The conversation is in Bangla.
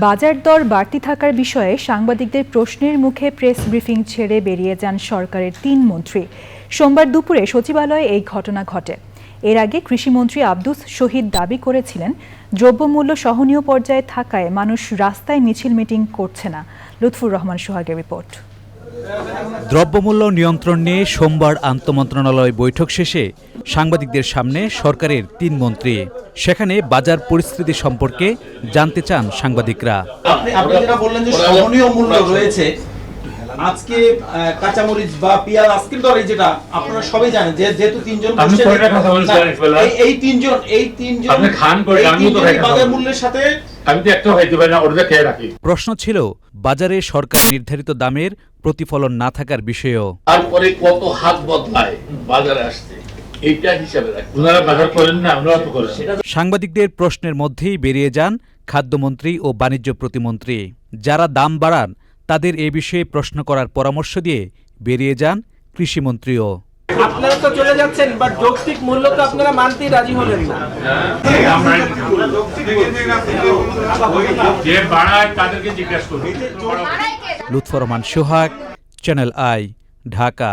বাজার দর বাড়তি থাকার বিষয়ে সাংবাদিকদের প্রশ্নের মুখে প্রেস ব্রিফিং ছেড়ে বেরিয়ে যান সরকারের তিন মন্ত্রী। সোমবার দুপুরে সচিবালয়ে এই ঘটনা ঘটে। এর আগে কৃষিমন্ত্রী আব্দুস শহীদ দাবি করেছিলেন, দ্রব্যমূল্য সহনীয় পর্যায়ে থাকায় মানুষ রাস্তায় মিছিল মিটিং করছে না। লুৎফুর রহমান সোহাগের রিপোর্ট। দ্রব্যমূল্য নিয়ন্ত্রণ নিয়ে সোমবার আন্তমন্ত্রণালয় বৈঠক শেষে সাংবাদিকদের সামনে সরকারের তিন মন্ত্রী। সেখানে বাজার পরিস্থিতি সম্পর্কে জানতে চান সাংবাদিকরা। আপনি আপনি যেটা বললেন যে সহনীয় মূল্য রয়েছে আজকে কাঁচামরিচ বা পেঁয়াজ আজকের দরে যেটা আপনারা সবাই জানেন যে যেহেতু তিনজন আপনি বসছেন, কয়টা কাঁচামরিচ না, জানেন বলেন? এই- এই তিনজন এই তিনজন খান করে, এই তো বাজার মূল্যের সাথে আমি তো একটা খাইতে পারি না ওটা খেয়ে রাখি। প্রশ্ন ছিল বাজারে সরকার নির্ধারিত দামের প্রতিফলন না থাকার বিষয়েও। তারপরে কত হাত বদলায় বাজারে আসতে। এইটা হিসাবে ওনারা বাজার করেন না ওনারা তো করেন সাংবাদিকদের প্রশ্নের মধ্যেই বেরিয়ে যান খাদ্যমন্ত্রী ও বাণিজ্য প্রতিমন্ত্রী। যারা দাম বাড়ান তাদের এ বিষয়ে প্রশ্ন করার পরামর্শ দিয়ে বেরিয়ে যান কৃষিমন্ত্রীও। আপনারা তো চলে যাচ্ছেন বাট যৌক্তিক মূল্য তো আপনারা মানতেই রাজি হলেন না। Lutfur Rahman Sohag channel I Dhaka.